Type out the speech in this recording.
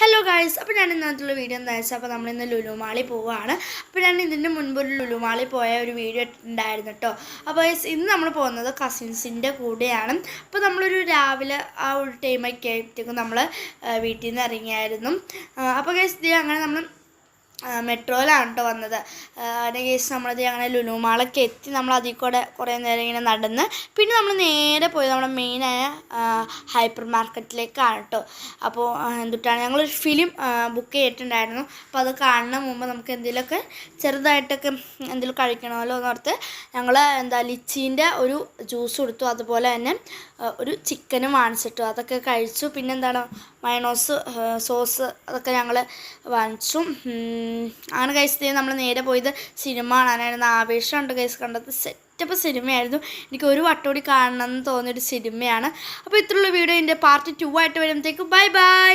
Hello guys അപ്പോൾ ഞാൻ ഇന്നത്തുള്ള video എന്താ വെച്ചാൽ അപ്പോൾ നമ്മളിന്ന് ലുലുമാളി പോവുകയാണ് അപ്പോൾ ഞാൻ ഇതിന്റെ മുൻപ് ഒരു ലുലുമാളി പോയ ഒരു വീഡിയോ ഉണ്ടായിരുന്നു കേട്ടോ അപ്പോൾ ഇന്ന് നമ്മൾ പോകുന്നത് കസിൻസിന്റെ കൂടെയാണ്. അപ്പോൾ നമ്മളൊരു രാവിലെ ആ ഒരു ടൈമൊക്കെ ആയിട്ടേക്കും നമ്മൾ വീട്ടിൽ നിന്ന് ഇറങ്ങിയായിരുന്നു. അപ്പോൾ ഗൈസ് ഇത് അങ്ങനെ നമ്മൾ മെട്രോയിലാണ് കേട്ടോ വന്നത്. അതിന്റെ കേസ് നമ്മളത് അങ്ങനെ ലുലുമാളൊക്കെ എത്തി നമ്മൾ അതിൽ കൂടെ കുറേ നേരം ഇങ്ങനെ നടന്ന് പിന്നെ നമ്മൾ നേരെ പോയി നമ്മുടെ മെയിനായ ഹൈപ്പർ മാർക്കറ്റിലേക്കാണ് കേട്ടോ അപ്പോൾ എന്തുട്ടാണ് ഞങ്ങളൊരു ഫിലിം ബുക്ക് ചെയ്തിട്ടുണ്ടായിരുന്നു. അപ്പോൾ അത് കാണുന്ന മുമ്പ് നമുക്ക് എന്തെങ്കിലുമൊക്കെ ചെറുതായിട്ടൊക്കെ എന്തെങ്കിലും കഴിക്കണമല്ലോ എന്നോർത്ത് ഞങ്ങൾ എന്താ ലിച്ചീന്റെ ഒരു ജ്യൂസ് കൊടുത്തു. അതുപോലെ തന്നെ ഒരു ചിക്കനും വാങ്ങിച്ചിട്ടു. അതൊക്കെ കഴിച്ചു. പിന്നെന്താണ് മയണോസ് സോസ് അതൊക്കെ ഞങ്ങൾ വാങ്ങിച്ചു. അങ്ങനെ കഴിച്ചത് നമ്മൾ നേരെ പോയത് സിനിമ കാണാനായിരുന്നു. ആവേശമുണ്ട് കഴിച്ച് കണ്ടത് സെറ്റപ്പ് സിനിമയായിരുന്നു. എനിക്ക് ഒരു വട്ടോടി കാണണം എന്ന് തോന്നിയൊരു സിനിമയാണ്. അപ്പോൾ ഇത്രയുള്ള വീഡിയോ എന്റെ പാർട്ട് ടു ആയിട്ട് വരുമ്പോഴത്തേക്കും ബൈ ബൈ